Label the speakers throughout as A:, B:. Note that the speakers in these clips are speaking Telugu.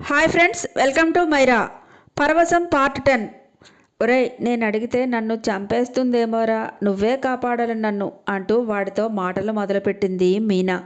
A: Hi friends welcome to Myra పరవశం part ten ఒరేయ్ నేను అడిగితే నన్ను చంపేస్తుందేమోరా నువ్వే కాపాడాలి నన్ను అంటూ వాడితో మాటలు మొదలుపెట్టింది మీనా.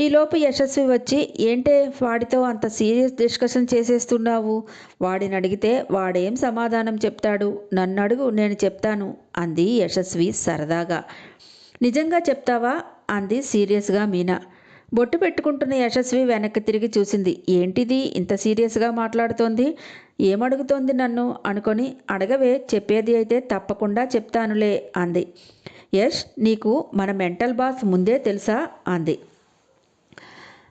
A: ఈలోపు యశస్వి వచ్చి ఏంటే వాడితో అంత సీరియస్ డిస్కషన్ చేసేస్తున్నావు? వాడిని అడిగితే వాడేం సమాధానం చెప్తాడు? నన్ను అడుగు నేను చెప్తాను అంది యశస్వి సరదాగా. నిజంగా చెప్తావా? అంది సీరియస్గా మీనా. బొట్టు పెట్టుకుంటున్న యశస్వి వెనక్కి తిరిగి చూసింది. ఏంటిది? ఇంత సీరియస్గా మాట్లాడుతోంది? ఏమడుగుతోంది నన్ను? అనుకొని అడగవే చెప్పేది అయితే తప్పకుండా చెప్తానులే అంది. యష్ నీకు మన మెంటల్ బాస్ ముందే తెలుసా? అంది.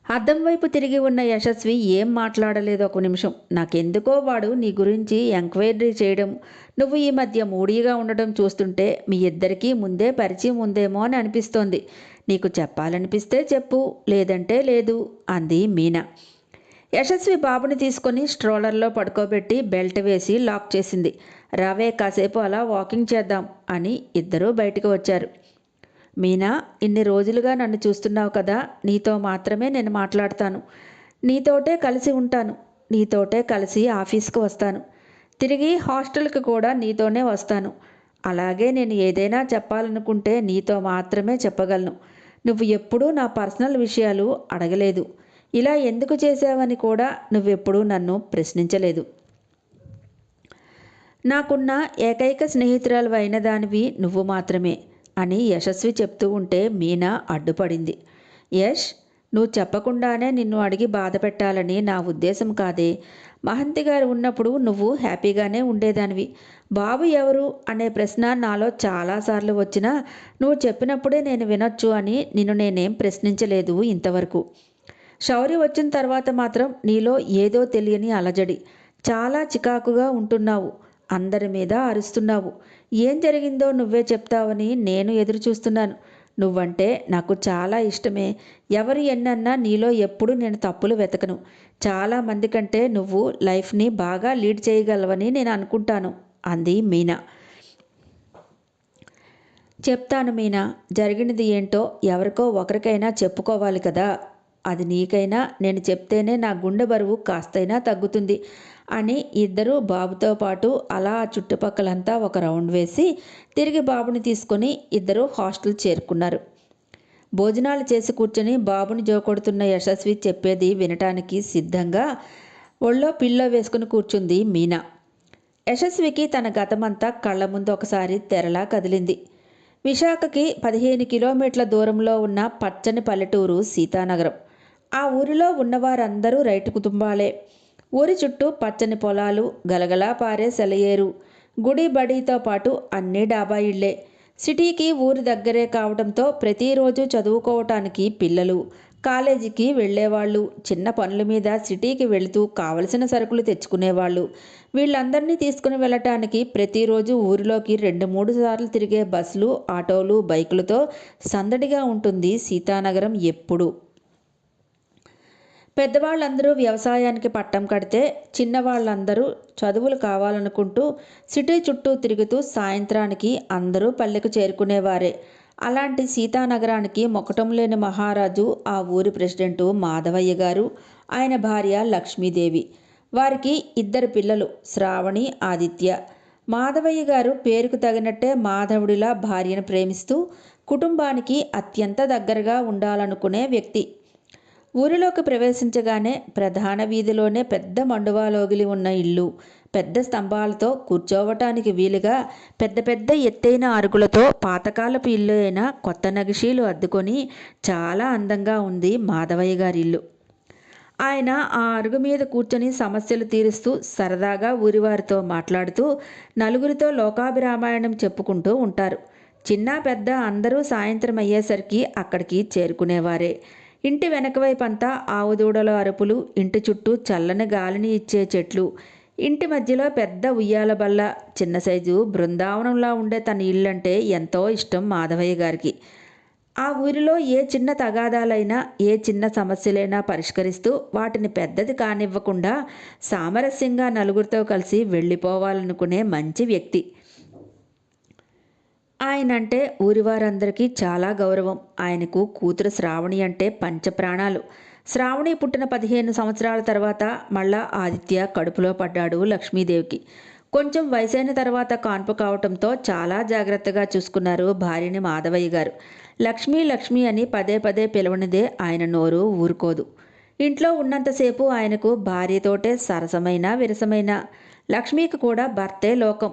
A: అద్దం వైపు తిరిగి ఉన్న యశస్వి ఏం మాట్లాడలేదు ఒక నిమిషం. నాకెందుకో వాడు నీ గురించి ఎంక్వైరీ చేయడం. నువ్వు ఈ మధ్య మూడీగా ఉండడం చూస్తుంటే మీ ఇద్దరికీ ముందే పరిచయం ఉందేమో అని అనిపిస్తోంది. నీకు చెప్పాలనిపిస్తే చెప్పు లేదంటే లేదు అంది మీనా. యశస్వి బాబుని తీసుకొని స్ట్రోలర్లో పడుకోబెట్టి బెల్ట్ వేసి లాక్ చేసింది. రావే కాసేపు అలా వాకింగ్ చేద్దాం అని ఇద్దరూ బయటకు వచ్చారు. మీనా ఇన్ని రోజులుగా నన్ను చూస్తున్నావు కదా నీతో మాత్రమే నేను మాట్లాడతాను. నీతోటే కలిసి ఉంటాను. నీతోటే కలిసి ఆఫీస్కి వస్తాను. తిరిగి హాస్టల్కి కూడా నీతోనే వస్తాను. అలాగే నేను ఏదైనా చెప్పాలనుకుంటే నీతో మాత్రమే చెప్పగలను. నువ్వు ఎప్పుడూ నా పర్సనల్ విషయాలు అడగలేదు. ఇలా ఎందుకు చేసావని కూడా నువ్వెప్పుడూ నన్ను ప్రశ్నించలేదు. నాకున్న ఏకైక స్నేహితురాలు అయిన దానివి నువ్వు మాత్రమే అని యశస్వి చెప్తూ ఉంటే మీనా అడ్డుపడింది. యష్ నువ్వు చెప్పకుండానే నిన్ను అడిగి బాధ పెట్టాలని నా ఉద్దేశం కాదే. మహంతి గారు ఉన్నప్పుడు నువ్వు హ్యాపీగానే ఉండేదానివి. బాబు ఎవరు అనే ప్రశ్న నాలో చాలాసార్లు వచ్చినా నువ్వు చెప్పినప్పుడే నేను వినొచ్చు అని నిన్ను నేనేం ప్రశ్నించలేదు ఇంతవరకు. శౌర్య వచ్చిన తర్వాత మాత్రం నీలో ఏదో తెలియని అలజడి. చాలా చికాకుగా ఉంటున్నావు. అందరి మీద అరుస్తున్నావు. ఏం జరిగిందో నువ్వే చెప్తావని నేను ఎదురు చూస్తున్నాను నువ్వంటే నాకు చాలా ఇష్టమే. ఎవరు ఎన్నన్నా నీలో ఎప్పుడు నేను తప్పులు వెతకను. చాలా మంది కంటే నువ్వు లైఫ్ని బాగా లీడ్ చేయగలవని నేను అనుకుంటాను అంది మీనా. చెప్తాను మీనా. జరిగినది ఏంటో ఎవరికో ఒకరికైనా చెప్పుకోవాలి కదా. అది నీకైనా నేను చెప్తేనే నా గుండె బరువు కాస్తైనా తగ్గుతుంది అని ఇద్దరు బాబుతో పాటు అలా చుట్టుపక్కలంతా ఒక రౌండ్ వేసి తిరిగి బాబుని తీసుకొని ఇద్దరు హాస్టల్ చేరుకున్నారు. భోజనాలు చేసి కూర్చొని బాబుని జోకొడుతున్న యశస్వి చెప్పేది వినటానికి సిద్ధంగా ఒళ్ళో పిల్లో వేసుకుని కూర్చుంది మీనా. యశస్వికి తన గతమంతా కళ్ళ ముందు ఒకసారి తెరలా కదిలింది. విశాఖకి పదిహేను కిలోమీటర్ల దూరంలో ఉన్న పచ్చని పల్లెటూరు సీతానగరం. ఆ ఊరిలో ఉన్నవారందరూ రైతు కుటుంబాలే. ఊరి చుట్టూ పచ్చని పొలాలు గలగలా పారే సెలయేరు. గుడి బడితో పాటు అన్ని డాబా ఇళ్ళే సిటీకి ఊరి దగ్గరే కావడంతో ప్రతిరోజు చదువుకోవటానికి పిల్లలు కాలేజీకి వెళ్ళేవాళ్ళు చిన్న పనుల మీద సిటీకి వెళుతూ కావలసిన సరుకులు తెచ్చుకునేవాళ్ళు. వీళ్ళందరినీ తీసుకుని వెళ్ళటానికి ప్రతిరోజు ఊరిలోకి రెండు మూడు సార్లు తిరిగే బస్సులు ఆటోలు బైకులతో సందడిగా ఉంటుంది సీతానగరం ఎప్పుడు. పెద్దవాళ్ళందరూ వ్యవసాయానికి పట్టం కడితే చిన్నవాళ్ళందరూ చదువులు కావాలనుకుంటూ సిటీ చుట్టూ తిరుగుతూ సాయంత్రానికి అందరూ పల్లెకు చేరుకునేవారే. అలాంటి సీతానగరానికి మొక్కటం లేని మహారాజు ఆ ఊరి ప్రెసిడెంటు మాధవయ్య గారు. ఆయన భార్య లక్ష్మీదేవి. వారికి ఇద్దరు పిల్లలు శ్రావణి ఆదిత్య. మాధవయ్య గారు పేరుకు తగినట్టే మాధవుడిలా భార్యను ప్రేమిస్తూ కుటుంబానికి అత్యంత దగ్గరగా ఉండాలనుకునే వ్యక్తి. ఊరిలోకి ప్రవేశించగానే ప్రధాన వీధిలోనే పెద్ద మండువాలోగిలి ఉన్న ఇల్లు. పెద్ద స్తంభాలతో కూర్చోవటానికి వీలుగా పెద్ద పెద్ద ఎత్తైన అరుగులతో పాతకాలపు ఇల్లు అయిన కొత్త నగిషీలు అద్దుకొని చాలా అందంగా ఉంది మాధవయ్య గారి ఇల్లు. ఆయన ఆ అరుగు మీద కూర్చొని సమస్యలు తీరుస్తూ సరదాగా ఊరివారితో మాట్లాడుతూ నలుగురితో లోకాభిరామాయణం చెప్పుకుంటూ ఉంటారు. చిన్న పెద్ద అందరూ సాయంత్రం అయ్యేసరికి అక్కడికి చేరుకునేవారే. ఇంటి వెనక వైపంతా ఆవుదూడల అరుపులు ఇంటి చుట్టూ చల్లని గాలిని ఇచ్చే చెట్లు. ఇంటి మధ్యలో పెద్ద ఉయ్యాల బల్ల చిన్న సైజు బృందావనంలా ఉండే తన ఇల్లంటే ఎంతో ఇష్టం మాధవయ్య గారికి. ఆ ఊరిలో ఏ చిన్న తగాదాలైనా ఏ చిన్న సమస్యలైనా పరిష్కరిస్తూ వాటిని పెద్దది కానివ్వకుండా సామరస్యంగా నలుగురితో కలిసి వెళ్ళిపోవాలనుకునే మంచి వ్యక్తి. ఆయన అంటే ఊరివారందరికీ చాలా గౌరవం. ఆయనకు కూతురు శ్రావణి అంటే పంచప్రాణాలు. శ్రావణి పుట్టిన పదిహేను సంవత్సరాల తర్వాత మళ్ళా ఆదిత్య కడుపులో పడ్డాడు లక్ష్మీదేవికి. కొంచెం వయసైన తర్వాత కాన్పు కావటంతో చాలా జాగ్రత్తగా చూసుకున్నారు భార్యని మాధవయ్య గారు. లక్ష్మీ లక్ష్మి అని పదే పదే పిలవనిదే ఆయన నోరు ఊరుకోదు. ఇంట్లో ఉన్నంతసేపు ఆయనకు భార్యతోటే సరసమైన విరసమైన. లక్ష్మికి కూడా భర్తే లోకం.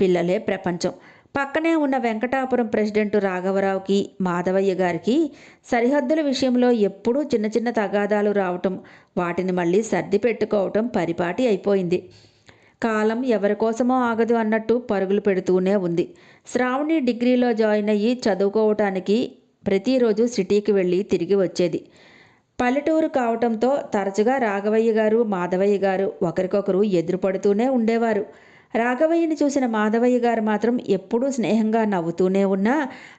A: పిల్లలే ప్రపంచం. పక్కనే ఉన్న వెంకటాపురం ప్రెసిడెంట్ రాఘవరావుకి మాధవయ్య గారికి సరిహద్దుల విషయంలో ఎప్పుడూ చిన్న చిన్న తగాదాలు రావటం వాటిని మళ్ళీ సర్ది పెట్టుకోవటం పరిపాటి అయిపోయింది. కాలం ఎవరి కోసమో ఆగదు అన్నట్టు పరుగులు పెడుతూనే ఉంది. శ్రావణి డిగ్రీలో జాయిన్ అయ్యి చదువుకోవటానికి ప్రతిరోజు సిటీకి వెళ్ళి తిరిగి వచ్చేది. పల్లెటూరు కావటంతో తరచుగా రాఘవయ్య గారు మాధవయ్య గారు ఒకరికొకరు ఎదురుపడుతూనే ఉండేవారు. రాఘవయ్యని చూసిన మాధవయ్య గారు మాత్రం ఎప్పుడూ స్నేహంగా నవ్వుతూనే ఉన్నా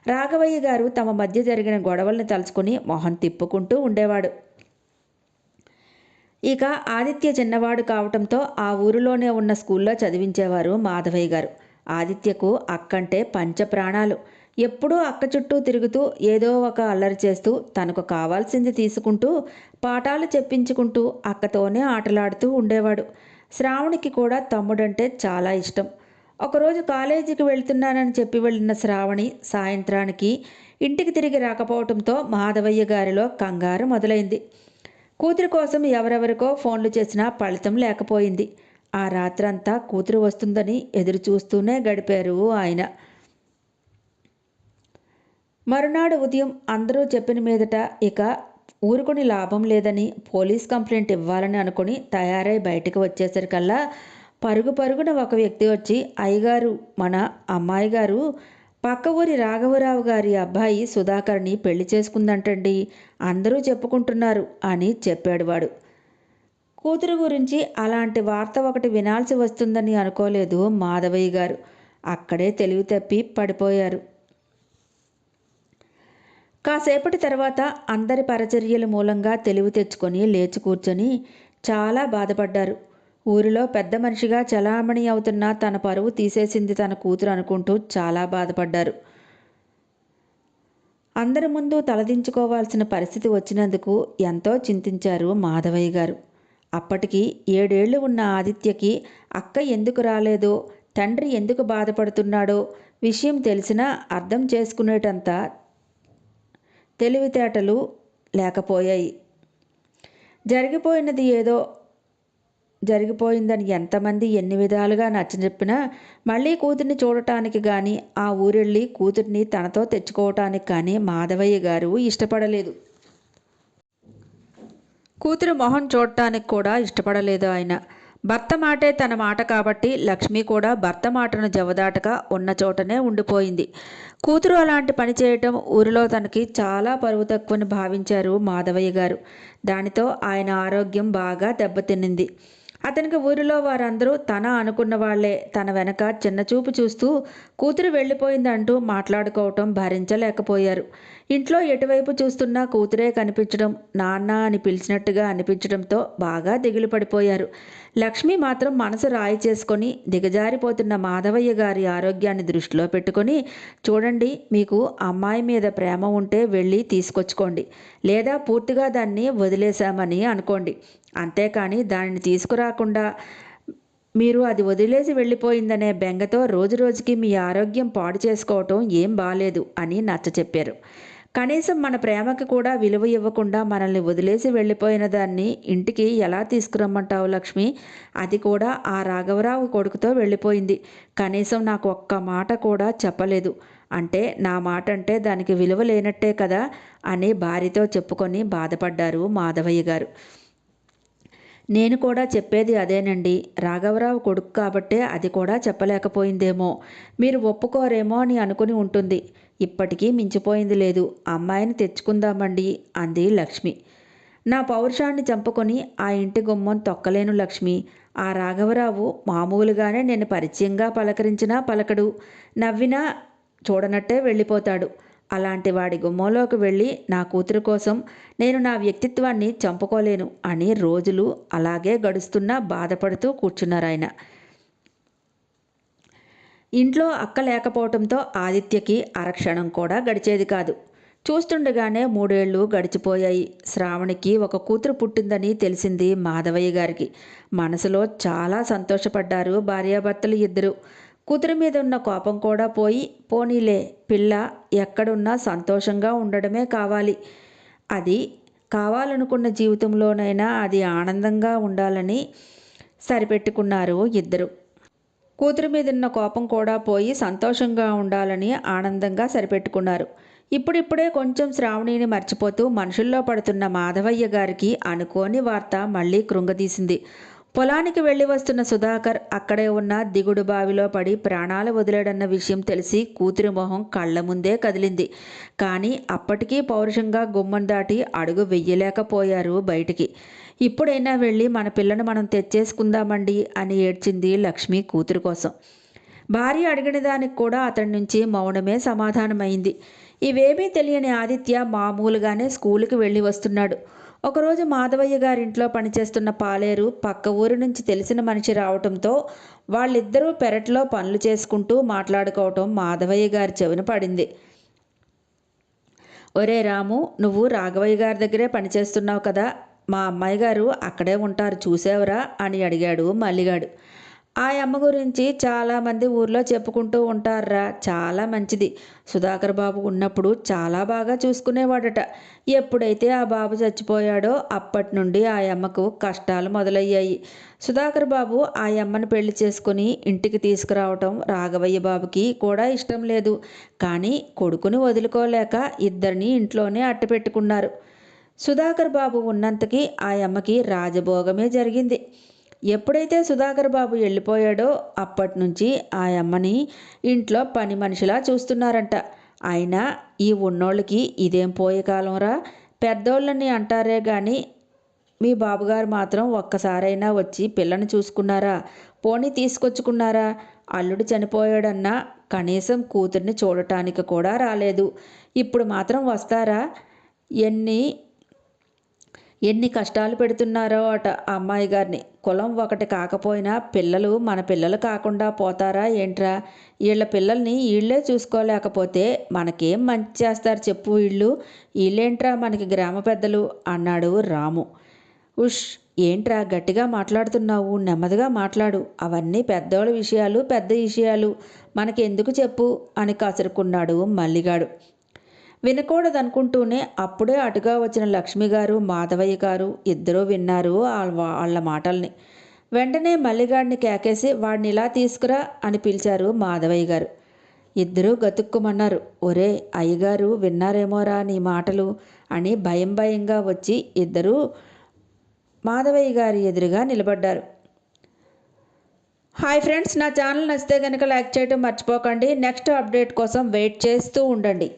A: రాఘవయ్య గారు తమ మధ్య జరిగిన గొడవలను తలుచుకుని మొహం తిప్పుకుంటూ ఉండేవాడు. ఇక ఆదిత్య చిన్నవాడు కావటంతో ఆ ఊరిలోనే ఉన్న స్కూల్లో చదివించేవారు మాధవయ్య గారు. ఆదిత్యకు అక్కంటే పంచ ప్రాణాలు. ఎప్పుడూ అక్క చుట్టూ తిరుగుతూ ఏదో ఒక అల్లరి చేస్తూ తనకు కావాల్సింది తీసుకుంటూ పాఠాలు చెప్పించుకుంటూ అక్కతోనే ఆటలాడుతూ ఉండేవాడు. శ్రావణికి కూడా తమ్ముడంటే చాలా ఇష్టం. ఒకరోజు కాలేజీకి వెళ్తున్నానని చెప్పి వెళ్ళిన శ్రావణి సాయంత్రానికి ఇంటికి తిరిగి రాకపోవడంతో మాధవయ్య గారిలో కంగారు మొదలైంది. కూతురి కోసం ఎవరెవరికో ఫోన్లు చేసినా ఫలితం లేకపోయింది. ఆ రాత్రంతా కూతురు వస్తుందని ఎదురు చూస్తూనే గడిపారు ఆయన. మరునాడు ఉదయం అందరూ చెప్పిన మీదట ఇక ఊరుకుని లాభం లేదని పోలీస్ కంప్లైంట్ ఇవ్వాలని అనుకుని తయారై బయటకు వచ్చేసరికల్లా పరుగు పరుగున ఒక వ్యక్తి వచ్చి అయ్యగారు మన అమ్మాయి గారు పక్క ఊరి రాఘవరావు గారి అబ్బాయి సుధాకర్ని పెళ్ళి చేసుకుందంటండి. అందరూ చెప్పుకుంటున్నారు అని చెప్పాడు వాడు. కూతురు గురించి అలాంటి వార్త ఒకటి వినాల్సి వస్తుందని అనుకోలేదు మాధవయ్య గారు. అక్కడే తెలివి తప్పి పడిపోయారు. కాసేపటి తర్వాత అందరి పరచర్యల మూలంగా తెలివి తెచ్చుకొని లేచి కూర్చొని చాలా బాధపడ్డారు. ఊరిలో పెద్ద మనిషిగా చలామణి అవుతున్న తన పరువు తీసేసింది తన కూతురు అనుకుంటూ చాలా బాధపడ్డారు. అందరి ముందు తలదించుకోవాల్సిన పరిస్థితి వచ్చినందుకు ఎంతో చింతించారు మాధవయ్య గారు. అప్పటికి ఏడేళ్ళు ఉన్న ఆదిత్యకి అక్క ఎందుకు రాలేదో తండ్రి ఎందుకు బాధపడుతున్నాడో విషయం తెలిసినా అర్థం చేసుకునేటంత తెలివితేటలు లేకపోయాయి. జరిగిపోయినది ఏదో జరిగిపోయిందని ఎంతమంది ఎన్ని విధాలుగా నచ్చజెప్పినా మళ్ళీ కూతుర్ని చూడటానికి కానీ ఆ ఊరెళ్ళి కూతుర్ని తనతో తెచ్చుకోవటానికి కానీ మాధవయ్య గారు ఇష్టపడలేదు. కూతురు మొహం చూడటానికి కూడా ఇష్టపడలేదు ఆయన. భర్త మాటే తన మాట కాబట్టి లక్ష్మి కూడా భర్త మాటను జవదాటగా ఉన్న చోటనే ఉండిపోయింది. కూతురు అలాంటి పని చేయటం ఊరిలో తనకి చాలా పరువు తక్కువని భావించారు మాధవయ్య గారు. దానితో ఆయన ఆరోగ్యం బాగా దెబ్బతిన్నింది. అతనికి ఊరిలో వారందరూ తన అనుకున్న వాళ్ళే తన వెనక చిన్నచూపు చూస్తూ కూతురు వెళ్ళిపోయిందంటూ మాట్లాడుకోవటం భరించలేకపోయారు. ఇంట్లో ఎటువైపు చూస్తున్నా కూతురే కనిపించడం నాన్న అని పిలిచినట్టుగా అనిపించడంతో బాగా దిగులు పడిపోయారు. లక్ష్మి మాత్రం మనసు రాయి చేసుకొని దిగజారిపోతున్న మాధవయ్య గారి ఆరోగ్యాన్ని దృష్టిలో పెట్టుకొని చూడండి మీకు అమ్మాయి మీద ప్రేమ ఉంటే వెళ్ళి తీసుకొచ్చుకోండి లేదా పూర్తిగా దాన్ని వదిలేశామని అనుకోండి. అంతేకాని దానిని తీసుకురాకుండా మీరు అది వదిలేసి వెళ్ళిపోయిందనే బెంగతో రోజు రోజుకి మీ ఆరోగ్యం పాడు చేసుకోవటం ఏం బాలేదు అని నచ్చ చెప్పారు కనీసం మన ప్రేమకి కూడా విలువ ఇవ్వకుండా మనల్ని వదిలేసి వెళ్ళిపోయిన దాన్ని ఇంటికి ఎలా తీసుకురమ్మంటావు లక్ష్మి? అది కూడా ఆ రాఘవరావు కొడుకుతో వెళ్ళిపోయింది. కనీసం నాకు ఒక్క మాట కూడా చెప్పలేదు. అంటే నా మాట అంటే దానికి విలువ లేనట్టే కదా అని భార్యతో చెప్పుకొని బాధపడ్డారు మాధవయ్య గారు. నేను కూడా చెప్పేది అదేనండి. రాఘవరావు కొడుకు కాబట్టే అది కూడా చెప్పలేకపోయిందేమో. మీరు ఒప్పుకోరేమో అని అనుకుని ఉంటుంది. ఇప్పటికీ మించిపోయింది లేదు. అమ్మాయిని తెచ్చుకుందామండి అంది లక్ష్మి. నా పౌరుషాన్ని చంపుకొని ఆ ఇంటి గుమ్మం తొక్కలేను లక్ష్మి. ఆ రాఘవరావు మామూలుగానే నేను పరిచయంగా పలకరించినా పలకడు. నవ్వినా చూడనట్టే వెళ్ళిపోతాడు. అలాంటి వాడి గుమ్మంలోకి వెళ్ళి నా కూతురు కోసం నేను నా వ్యక్తిత్వాన్ని చంపుకోలేను అని రోజులు అలాగే గడుస్తున్నా బాధపడుతూ కూర్చున్నారు ఆయన ఇంట్లో అక్క లేకపోవటంతో ఆదిత్యకి అరక్షణం కూడా గడిచేది కాదు. చూస్తుండగానే మూడేళ్ళు గడిచిపోయాయి. శ్రావణికి ఒక కూతురు పుట్టిందని తెలిసింది మాధవయ్య గారికి. మనసులో చాలా సంతోషపడ్డారు భార్యాభర్తలు ఇద్దరు. కూతురు మీద ఉన్న కోపం కూడా పోయి పోనీలే పిల్ల ఎక్కడున్నా సంతోషంగా ఉండడమే కావాలి. అది కావాలనుకున్న జీవితంలోనైనా అది ఆనందంగా ఉండాలని సరిపెట్టుకున్నారు ఇద్దరు. కూతురు మీదున్న కోపం కూడా పోయి సంతోషంగా ఉండాలని ఆనందంగా సరిపెట్టుకున్నారు. ఇప్పుడిప్పుడే కొంచెం శ్రావణిని మర్చిపోతూ మనుషుల్లో పడుతున్న మాధవయ్య గారికి అనుకోని వార్త మళ్ళీ కృంగదీసింది. పొలానికి వెళ్ళి వస్తున్న సుధాకర్ అక్కడే ఉన్న దిగుడు బావిలో పడి ప్రాణాలు వదిలాడన్న విషయం తెలిసి కూతురి మొహం కళ్ళ ముందే కదిలింది. కానీ అప్పటికీ పౌరుషంగా గుమ్మం దాటి అడుగు వెయ్యలేకపోయారు బయటికి. ఇప్పుడైనా వెళ్ళి మన పిల్లను మనం తెచ్చేసుకుందామండి అని ఏడ్చింది లక్ష్మి కూతురు కోసం. భార్య అడిగిన దానికి కూడా అతడి నుంచి మౌనమే సమాధానమైంది. ఇవేమీ తెలియని ఆదిత్య మామూలుగానే స్కూలుకి వెళ్ళి వస్తున్నాడు. ఒకరోజు మాధవయ్య గారింట్లో పనిచేస్తున్న పాలేరు పక్క ఊరి నుంచి తెలిసిన మనిషి రావటంతో వాళ్ళిద్దరూ పెరట్లో పనులు చేసుకుంటూ మాట్లాడుకోవటం మాధవయ్య గారి చెవిన పడింది. ఒరే రాము నువ్వు రాఘవయ్య గారి దగ్గరే పనిచేస్తున్నావు కదా మా అమ్మాయి గారు అక్కడే ఉంటారు చూసావురా అని అడిగాడు మల్లిగాడు. ఆ అమ్మ గురించి చాలామంది ఊర్లో చెప్పుకుంటూ ఉంటారా చాలా మంచిది. సుధాకర్ బాబు ఉన్నప్పుడు చాలా బాగా చూసుకునేవాడట. ఎప్పుడైతే ఆ బాబు చచ్చిపోయాడో అప్పటి నుండి ఆ అమ్మకు కష్టాలు మొదలయ్యాయి. సుధాకర్ బాబు ఆ అమ్మను పెళ్ళి చేసుకుని ఇంటికి తీసుకురావటం రాఘవయ్య బాబుకి కూడా ఇష్టం లేదు. కానీ కొడుకుని వదులుకోలేక ఇద్దరిని ఇంట్లోనే అట్టపెట్టుకున్నారు. సుధాకర్ బాబు ఉన్నంతకి ఆ అమ్మకి రాజభోగమే జరిగింది. ఎప్పుడైతే సుధాకర్ బాబు వెళ్ళిపోయాడో అప్పటి నుంచి ఆ అమ్మని ఇంట్లో పని మనిషిలా చూస్తున్నారంట. అయినా ఈ ఉన్నోళ్ళకి ఇదేం పోయే కాలంరా పెద్దోళ్ళని అంటారే కానీ మీ బాబుగారు మాత్రం ఒక్కసారైనా వచ్చి పిల్లని చూసుకున్నారా? పోనీ తీసుకొచ్చుకున్నారా? అల్లుడు చనిపోయాడన్నా కనీసం కూతుర్ని చూడటానికి కూడా రాలేదు. ఇప్పుడు మాత్రం వస్తారా? ఎన్ని ఎన్ని కష్టాలు పెడుతున్నారో అట అమ్మాయి గారిని. కులం ఒకటి కాకపోయినా పిల్లలు మన పిల్లలు కాకుండా పోతారా ఏంట్రా? వీళ్ళ పిల్లల్ని వీళ్ళే చూసుకోలేకపోతే మనకేం మంచి చేస్తారు చెప్పు వీళ్ళు వీళ్ళేంట్రా మనకి గ్రామ పెద్దలు? అన్నాడు రాము. ఉష్ ఏంట్రా గట్టిగా మాట్లాడుతున్నావు? నెమ్మదిగా మాట్లాడు. అవన్నీ పెద్దోళ్ళ విషయాలు పెద్ద విషయాలు. మనకెందుకు చెప్పు? అని కసురుకున్నాడు మల్లిగాడు. వినకూడదనుకుంటూనే అప్పుడే అటుగా వచ్చిన లక్ష్మి గారు మాధవయ్య గారు ఇద్దరూ విన్నారు వాళ్ళ మాటల్ని. వెంటనే మల్లిగాడిని కేకేసి వాడిని ఇలా తీసుకురా అని పిలిచారు మాధవయ్య గారు. ఇద్దరూ గతుక్కుమన్నారు ఒరే అయ్యగారు విన్నారేమోరా నీ మాటలు అని భయం భయంగా వచ్చి ఇద్దరూ మాధవయ్య గారి ఎదురుగా నిలబడ్డారు. హాయ్ ఫ్రెండ్స్ నా ఛానల్ నచ్చితే కనుక లైక్ చేయడం మర్చిపోకండి. నెక్స్ట్ అప్డేట్ కోసం వెయిట్ చేస్తూ ఉండండి.